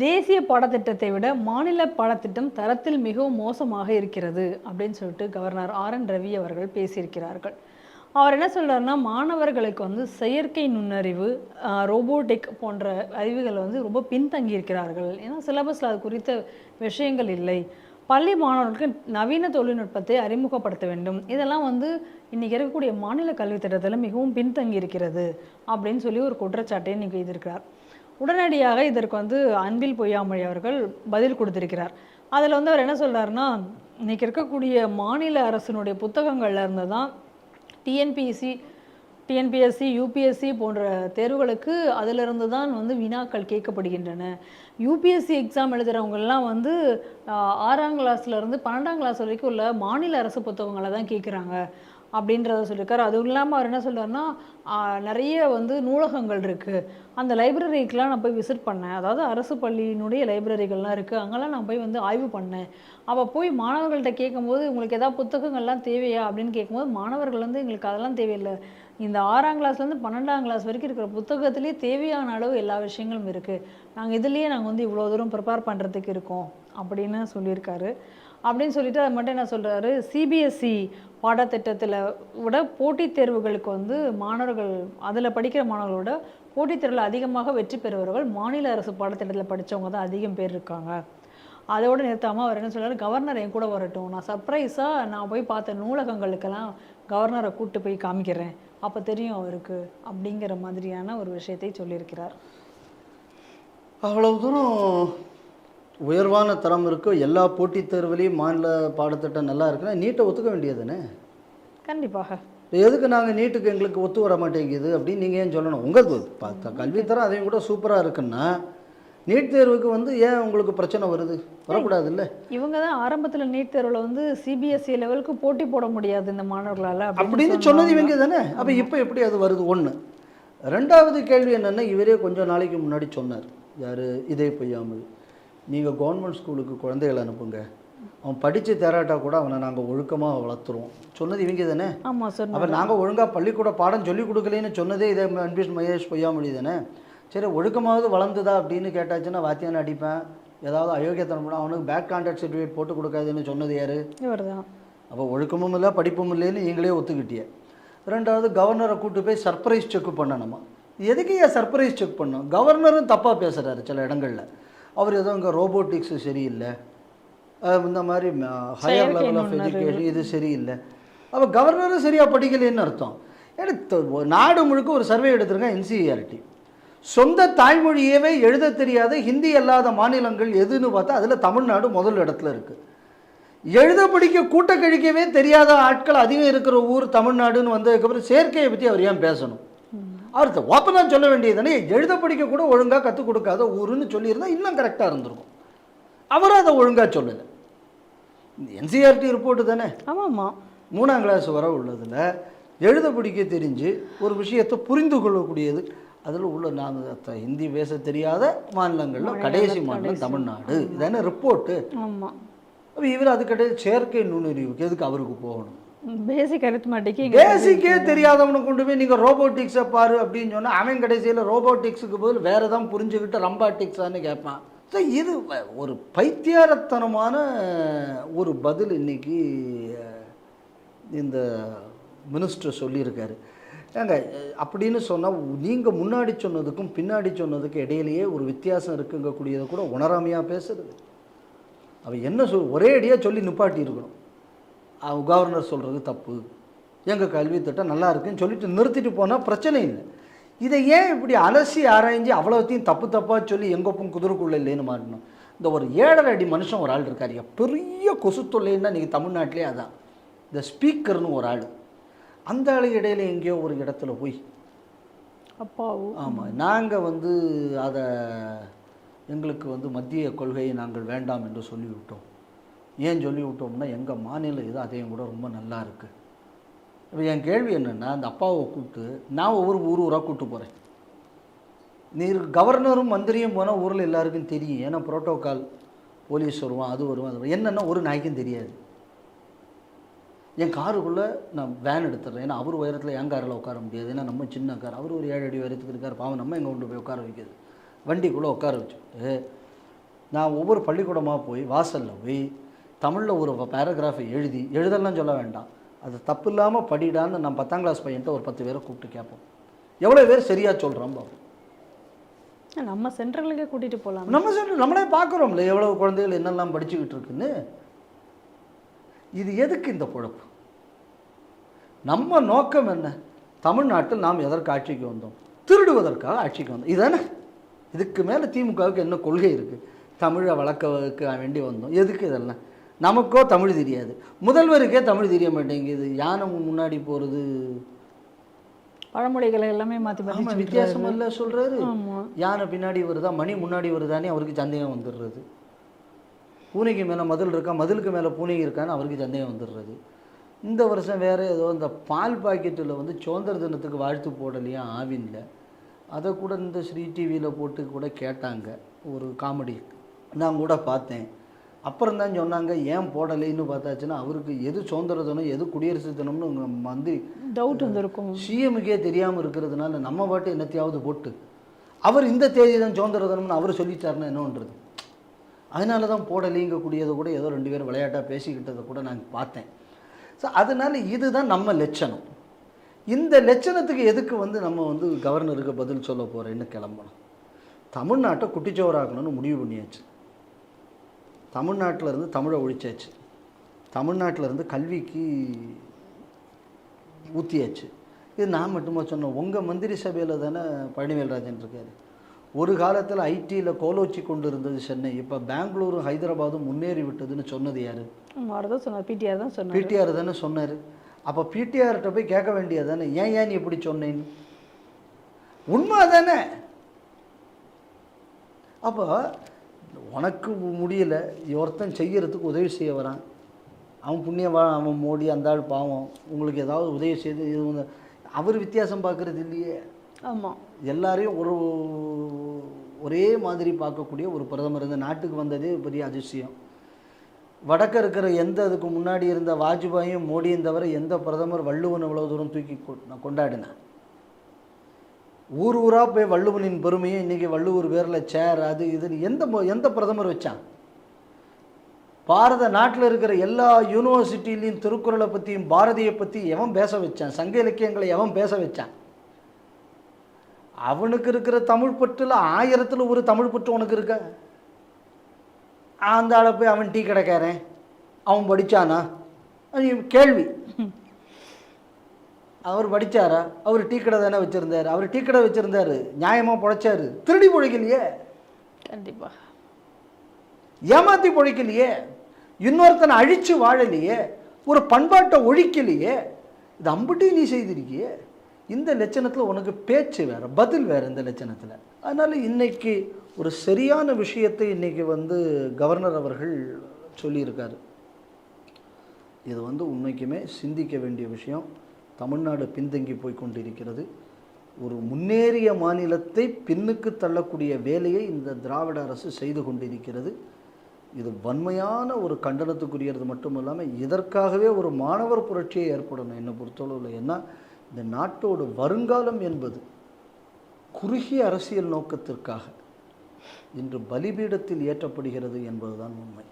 தேசிய பாடத்திட்டத்தை விட மாநில பாடத்திட்டம் தரத்தில் மிகவும் மோசமாக இருக்கிறது அப்படின்னு சொல்லிட்டு கவர்னர் ஆர் என் ரவி அவர்கள் பேசியிருக்கிறார்கள். அவர் என்ன சொல்கிறாருன்னா மாணவர்களுக்கு வந்து செயற்கை நுண்ணறிவு ரோபோட்டிக் போன்ற அறிவுகள் வந்து ரொம்ப பின்தங்கி இருக்கிறார்கள் ஏன்னா சிலபஸில் அது குறித்த விஷயங்கள் இல்லை. பள்ளி மாணவர்களுக்கு நவீன தொழில்நுட்பத்தை அறிமுகப்படுத்த வேண்டும். இதெல்லாம் வந்து இன்றைக்கி இருக்கக்கூடிய மாநில கல்வி திட்டத்தில் மிகவும் பின்தங்கி இருக்கிறது அப்படின்னு சொல்லி ஒரு குற்றச்சாட்டை இன்றைக்கி செய்திருக்கிறார் உடனடியாக இதற்கு வந்து அன்பில் பொய்யாமொழி அவர்கள் பதில் கொடுத்திருக்கிறார். அதில் வந்து அவர் என்ன சொல்கிறாருன்னா இன்றைக்கி இருக்கக்கூடிய மாநில அரசினுடைய புத்தகங்கள்ல இருந்து தான் டிஎன்பிஎஸ்சி டிஎன்பிஎஸ்சி யூபிஎஸ்சி போன்ற தேர்வுகளுக்கு அதிலிருந்து தான் வந்து வினாக்கள் கேட்கப்படுகின்றன. யூபிஎஸ்சி எக்ஸாம் எழுதுகிறவங்கெல்லாம் வந்து ஆறாம் கிளாஸ்லேருந்து பன்னெண்டாம் கிளாஸ் வரைக்கும் உள்ள மாநில அரசு புத்தகங்களை தான் கேட்குறாங்க. அப்படின்றத சொல்லியிருக்காரு. அதுவும் இல்லாமல் அவர் என்ன சொல்கிறாருன்னா நிறைய வந்து நூலகங்கள் இருக்குது அந்த லைப்ரரிக்கெலாம் நான் போய் விசிட் பண்ணேன். அதாவது அரசு பள்ளியினுடைய லைப்ரரிகள்லாம் இருக்குது அங்கெல்லாம் நான் போய் வந்து ஆய்வு பண்ணேன். அப்போ போய் மாணவர்கள்ட்ட கேட்கும்போது உங்களுக்கு எதாவது புத்தகங்கள்லாம் தேவையா? அப்படின்னு கேட்கும்போது மாணவர்கள் வந்து எங்களுக்கு அதெல்லாம் தேவையில்லை. இந்த ஆறாம் கிளாஸ்லேருந்து பன்னெண்டாம் கிளாஸ் வரைக்கும் இருக்கிற புத்தகத்திலேயே தேவையான அளவு எல்லா விஷயங்களும் இருக்குது நாங்கள் இதுலேயே நாங்கள் வந்து இவ்வளோ தூரம் ப்ரிப்பேர் பண்ணுறதுக்கு இருக்கோம். அப்படின்னு சொல்லியிருக்காரு. அப்படின்னு சொல்லிட்டு அது மட்டும் என்ன சொல்கிறாரு சிபிஎஸ்சி பாடத்திட்டத்தில் விட போட்டித் தேர்வுகளுக்கு வந்து மாணவர்கள் அதில் படிக்கிற மாணவர்களோட போட்டித் தேர்வில் அதிகமாக வெற்றி பெறுபவர்கள் மாநில அரசு பாடத்திட்டத்தில் படித்தவங்க தான் அதிகம் பேர் இருக்காங்க. அதோட நிறுத்தாமல் அவர் என்ன சொல்கிறார் கவர்னர் என் கூட வரட்டும். நான் சர்ப்ரைஸாக நான் போய் பார்த்த நூலகங்களுக்கெல்லாம் கவர்னரை கூப்பிட்டு போய் காமிக்கிறேன். அப்போ தெரியும் அவருக்கு அப்படிங்கிற மாதிரியான ஒரு விஷயத்தை சொல்லியிருக்கிறார். அவ்வளவு தூரம் உயர்வான தரம் இருக்கு. எல்லா போட்டித் தேர்வுலையும் மாநில பாடத்திட்டம் நல்லா இருக்குன்னா நீட்டை ஒத்துக்க வேண்டியதுதானே? கண்டிப்பாக. எதுக்கு நாங்கள் நீட்டுக்கு எங்களுக்கு ஒத்து வர மாட்டேங்குது அப்படின்னு நீங்கள் ஏன் சொல்லணும்? உங்கள் பார்த்தா கல்வித்தரம் அதையும் கூட சூப்பராக இருக்குன்னா நீட் தேர்வுக்கு வந்து ஏன் உங்களுக்கு பிரச்சனை வருது? வரக்கூடாதுல்ல? இவங்க தான் ஆரம்பத்தில் நீட் தேர்வில் வந்து சிபிஎஸ்சி லெவலுக்கு போட்டி போட முடியாது இந்த மாணவர்களால் அப்படின்னு சொன்னது இவங்க தானே அப்போ இப்போ எப்படி அது வருது? ஒன்று ரெண்டாவது கேள்வி என்னென்னா இவரே கொஞ்சம் நாளைக்கு முன்னாடி சொன்னார். யார்? இதே பொய்யாமல் நீங்கள் கவர்மெண்ட் ஸ்கூலுக்கு குழந்தைகளை அனுப்புங்க. அவன் படித்து தேராட்டா கூட அவனை நாங்கள் ஒழுக்கமாக வளர்த்துருவோம் சொன்னது இவங்க தானே? ஆமாம் சொன்னார் அப்போ நாங்கள் ஒழுங்காக பள்ளிக்கூட பாடம் சொல்லி கொடுக்கலன்னு சொன்னதே இதே அன்பிஷ் மகேஷ் பொய்யாமொழி தானே? சரி ஒழுக்கமாவது வளர்ந்துதா அப்படின்னு கேட்டாச்சுன்னா வாத்தியான் அடிப்பேன். ஏதாவது அயோக்கியத்தனம் பண்ணா அவனுக்கு பேக் கான்டாக்ட் சர்டிஃபிகேட் போட்டு கொடுக்காதுன்னு சொன்னது யார்? இவர் தான் அப்போ ஒழுக்கமும் இல்லை படிப்பும் இல்லைன்னு நீங்களே ஒத்துக்கிட்டிய. ரெண்டாவது கவர்னரை கூட்டு போய் சர்ப்ரைஸ் செக் பண்ணணுமா? எதுக்கு ஏன் சர்ப்ரைஸ் செக் பண்ணணும் கவர்னரும் தப்பாக பேசுகிறாரு சில இடங்களில். அவர் ஏதோ இங்கே ரோபோட்டிக்ஸ் சரியில்லை. இந்த மாதிரி ஹையர் லெவல் ஆஃப். எஜுகேஷன் இது சரியில்லை. அப்போ கவர்னரும் சரியாக படிக்கலைன்னு அர்த்தம். ஏன்னா த- ஒரு நாடு முழுக்க ஒரு சர்வே எடுத்திருக்கேன் என்சிஇஆர்டி சொந்த தாய்மொழியவே எழுத தெரியாத ஹிந்தி அல்லாத மாநிலங்கள் எதுன்னு பார்த்தா அதில் தமிழ்நாடு முதல் இடத்துல இருக்குது எழுத படிக்க கூட்ட கழிக்கவே தெரியாத ஆட்கள் அதிகம் இருக்கிற ஊர் தமிழ்நாடுன்னு வந்ததுக்கப்புறம் சேர்க்கையை பற்றி அவர் ஏன் பேசணும்? அவர் ஓப்பனாக சொல்ல வேண்டியதுதானே எழுத படிக்க கூட ஒழுங்காக கற்றுக் கொடுக்காத ஊருன்னு சொல்லியிருந்தா இன்னும் கரெக்டாக இருந்திருக்கும். அவரும் அதை ஒழுங்காக சொல்லலை. என்சிஆர்டி ரிப்போர்ட்டு தானே? ஆமாம்மா. மூணாம் கிளாஸ் வர உள்ளதில் எழுத படிக்க தெரிஞ்சு ஒரு விஷயத்தை புரிந்து கொள்ளக்கூடியது. அதில் உள்ள நாங்கள் ஹிந்தி பேச தெரியாத மாநிலங்களில் கடைசி மாநிலம் தமிழ்நாடு. இதானே ரிப்போர்ட்டு ஆமாம் இவர் அது கிடையாது செயற்கை நுண்ணறிவுக்கு எதுக்கு அவருக்கு போகணும்? பேசிக் அரித்மெட்டிக்கு இங்கே பேசிக்கே தெரியாதவனை கொண்டு போய் நீங்கள் ரோபோட்டிக்ஸை பாரு அப்படின்னு சொன்னால் அவன் கடைசியில் ரோபோட்டிக்ஸுக்கு பதில் வேறு தான் புரிஞ்சுக்கிட்டு ரம்பாட்டிக்ஸான்னு கேட்பான். ஸோ இது ஒரு பைத்தியாரத்தனமான ஒரு பதில் இன்னைக்கு அஹ், இந்த மினிஸ்டர் சொல்லியிருக்காரு. ஏங்க அப்படின்னு சொன்னால் நீங்கள் முன்னாடி சொன்னதுக்கும் பின்னாடி சொன்னதுக்கும் இடையிலேயே ஒரு வித்தியாசம் இருக்குங்கக்கூடியதை கூட உணராமையாக பேசுறது. அவன் என்ன சொல் ஒரே அடியாக சொல்லி நிப்பாட்டி இருக்கணும் கவர்னர் சொல்கிறது தப்பு. எங்கள் கல்வி திட்டம் நல்லா இருக்குன்னு சொல்லிட்டு நிறுத்திட்டு போனால் பிரச்சனை இல்லை. இதை ஏன் இப்படி அலசி ஆராய்ஞ்சு அவ்வளோத்தையும் தப்பு தப்பாக சொல்லி எங்கொப்பும் குதிரைக்குள்ளே இல்லைன்னு மாட்டணும் இந்த ஒரு ஏழரை அடி மனுஷன் ஒரு ஆள் இருக்காரு. பெரிய கொசு தொல்லைன்னா நீங்கள் தமிழ்நாட்டிலே அதான். இந்த ஸ்பீக்கர்னு ஒரு ஆள். அந்த ஆளு இடையில எங்கேயோ ஒரு இடத்துல போய். அப்பாவும் ஆமாம் நாங்கள் வந்து அதை எங்களுக்கு வந்து மத்திய கொள்கையை நாங்கள் வேண்டாம் என்று சொல்லிவிட்டோம். ஏன் சொல்லிவிட்டோம்னா எங்கள் மாநில இது அதையும் கூட ரொம்ப நல்லா இருக்குது இப்போ என் கேள்வி என்னென்னா அந்த அப்பாவை கூப்பிட்டு நான் ஒவ்வொரு ஊர் ஊராக கூப்பிட்டு போகிறேன் நீர் கவர்னரும் மந்திரியும் போனால் ஊரில் எல்லாருக்கும் தெரியும். ஏன்னா ப்ரோட்டோக்கால் போலீஸ் வருவான் அது வருவான் அது என்னென்னா ஒரு நாய்க்கும் தெரியாது. என் காருக்குள்ளே நான் வேன் எடுத்துடுறேன் ஏன்னா அவர் உயரத்தில் என் காரில் உட்கார முடியாது. ஏன்னா நம்ம சின்ன கார். அவர் ஒரு ஏழு அடி உயரத்துக்கு இருக்கார். பாவம் நம்ம எங்கே கொண்டு போய் உட்கார வைக்கிறது? வண்டிக்குள்ளே உட்கார வச்சுட்டு நான் ஒவ்வொரு பள்ளிக்கூடமாக போய் வாசலில் போய் தமிழில் ஒரு பேராகிராஃபை எழுதி எழுதலாம் சொல்ல வேண்டாம். அது தப்பு இல்லாமல் படிடான்னு நான் பத்தாம் கிளாஸ் பையன்ட்ட ஒரு பத்து பேரை கூப்பிட்டு கேட்போம். எவ்வளோ பேர் சரியாக சொல்கிறோம் பாப்போம் நம்ம சென்டர்களுக்கே கூட்டிட்டு போகலாம் நம்ம சொல்ற நம்மளே பார்க்குறோம்ல எவ்வளோ குழந்தைகள் என்னெல்லாம் படிச்சுக்கிட்டு இருக்குன்னு. இது எதுக்கு இந்த குழப்பு நம்ம நோக்கம் என்ன? தமிழ்நாட்டில் நாம் எதற்கு ஆட்சிக்கு வந்தோம்? திருடுவதற்காக ஆட்சிக்கு வந்தோம். இதானே? இதுக்கு மேலே திமுகவுக்கு என்ன கொள்கை இருக்குது தமிழை வளர்க்க வேண்டி வந்தோம். எதுக்கு இதெல்லாம்? நமக்கோ தமிழ் தெரியாது. முதல்வருக்கே தமிழ் தெரிய மாட்டேங்குது. யானை முன்னாடி போகிறது பழமொழிகளை எல்லாமே மாற்றி மாற்றி வித்தியாசம் இல்லை சொல்கிறாரு யானை பின்னாடி வருதா மணி முன்னாடி வருதானே அவருக்கு சந்தேகம் வந்துடுறது. பூனைக்கு மேலே மதில் இருக்கா மதிலுக்கு மேலே பூனை இருக்கான்னு அவருக்கு சந்தேகம் வந்துடுறது. இந்த வருஷம் வேறு ஏதோ இந்த பால் பாக்கெட்டில் வந்து சுதந்திர தினத்துக்கு வாழ்த்து போடலையா ஆவின்ல. அதை கூட இந்த ஸ்ரீ டிவியில் போட்டு கூட கேட்டாங்க. ஒரு காமெடி. நான் கூட பார்த்தேன். அப்புறம் தான் சொன்னாங்க ஏன் போடலைன்னு பார்த்தாச்சுன்னா அவருக்கு எது சுதந்திர தினம் எது குடியரசு தினம்னு உங்க மந்திரி டவுட் வந்திருக்கும். சிஎமுக்கே தெரியாமல் இருக்கிறதுனால நம்ம பாட்டு என்னத்தையாவது போட்டு அவர் இந்த தேதி தான் சுதந்திர தினம்னு அவர் சொல்லிட்டாருன்னா என்ன பண்ணுறது அதனால தான் போடலைங்கக்கூடியதை கூட ஏதோ ரெண்டு பேரும் விளையாட்டாக பேசிக்கிட்டதை கூட நான் பார்த்தேன். ஸோ அதனால இதுதான் நம்ம லட்சணம். இந்த லட்சணத்துக்கு எதுக்கு வந்து நம்ம வந்து கவர்னருக்கு பதில் சொல்ல போகிறேன்னு கிளம்பணும்? தமிழ்நாட்டை குட்டிச்சோறாக்கணும்னு முடிவு பண்ணியாச்சு. தமிழ்நாட்டில் இருந்து தமிழை ஒழிச்சாச்சு. தமிழ்நாட்டில் இருந்து கல்விக்கு ஊற்றியாச்சு இது நான் மட்டுமா சொன்னேன். உங்கள் மந்திரி சபையில் தானே பழனிவேல்ராஜன் இருக்கார். ஒரு காலத்தில் ஐடியில் கோலோச்சி கொண்டு இருந்தது சென்னை. இப்போ பெங்களூரும் ஹைதராபாத்தும் முன்னேறி விட்டதுன்னு சொன்னது யார்? சொன்னார். பிடிஆர் தான் சொன்னார். பிடிஆர் தானே சொன்னார். அப்போ பிடிஆர்கிட்ட போய் கேட்க வேண்டியது தானே. ஏன் ஏன் நீ இப்படி சொன்னேன்னு? உண்மை தானே. அப்போ உனக்கு முடியல ஒருத்தன் செய்யறதுக்கு உதவி செய்ய வரான். அவன் புண்ணியவா அவன் மோடி அந்த ஆள் பாவம். உங்களுக்கு ஏதாவது உதவி செய்து இது அவர் வித்தியாசம் பார்க்கறது இல்லையே. ஆமாம் எல்லாரையும் ஒரு ஒரே மாதிரி பார்க்கக்கூடிய ஒரு பிரதமர். இந்த நாட்டுக்கு வந்ததே பெரிய அதிசயம். வடக்க இருக்கிற எந்த அதுக்கு முன்னாடி இருந்த வாஜ்பாயும் மோடியும் தவிர எந்த பிரதமர் வள்ளுவன் இவ்வளோ தூரம் தூக்கி கொ- கொண்டாடினான். ஊர் ஊராக போய் வள்ளுவனின் பெருமையை இன்றைக்கி வள்ளுவர் பேரில் சேர் அது இதுன்னு எந்த எந்த பிரதமர் வச்சான்? பாரத நாட்டில் இருக்கிற எல்லா யூனிவர்சிட்டிலையும் திருக்குறளை பற்றியும் பாரதியை பற்றி எவன் பேச வச்சான்? சங்க இலக்கியங்களை எவன் பேச வச்சான்? அவனுக்கு இருக்கிற தமிழ் பற்றில் ஆயிரத்தில் ஒரு தமிழ் பற்று உனக்கு இருக்க? அந்த ஆளை போய் அவன் டீ கடைக்காரன் அவன் படித்தானா கேள்வி. அவர் படிச்சாரா? அவர் டீ கடை தானே வச்சுருந்தாரு? அவர் டீ கடை வச்சுருந்தாரு. நியாயமாக பொழைச்சாரு. திருடி பொழைக்கலையே. கண்டிப்பாக ஏமாத்தி பொழைக்கலையே. இன்னொருத்தனை அழிச்சு வாழலையே. ஒரு பண்பாட்டை ஒழிக்கலையே. இது அம்புட்டி நீ செய்திருக்கியே. இந்த லட்சணத்தில் உனக்கு பேச்சு வேற பதில் வேற இந்த லட்சணத்தில். அதனால் இன்னைக்கு ஒரு சரியான விஷயத்தை இன்னைக்கு வந்து கவர்னர் அவர்கள் சொல்லியிருக்காரு. இது வந்து உண்மைக்குமே சிந்திக்க வேண்டிய விஷயம். தமிழ்நாடு பின்தங்கி போய் கொண்டிருக்கிறது. ஒரு முன்னேறிய மாநிலத்தை பின்னுக்கு தள்ளக்கூடிய வேலையை இந்த திராவிட அரசு செய்து கொண்டிருக்கிறது. இது வன்மையான ஒரு கண்டனத்துக்குரியது மட்டும் இல்லாமல் இதற்காகவே ஒரு மாணவர் புரட்சியை ஏற்படணும். என்னை பொறுத்தளவில் ஏன்னா இந்த நாட்டோட வருங்காலம் என்பது குறுகிய அரசியல் நோக்கத்திற்காக இன்று பலிபீடத்தில் ஏற்றப்படுகிறது என்பதுதான் உண்மை.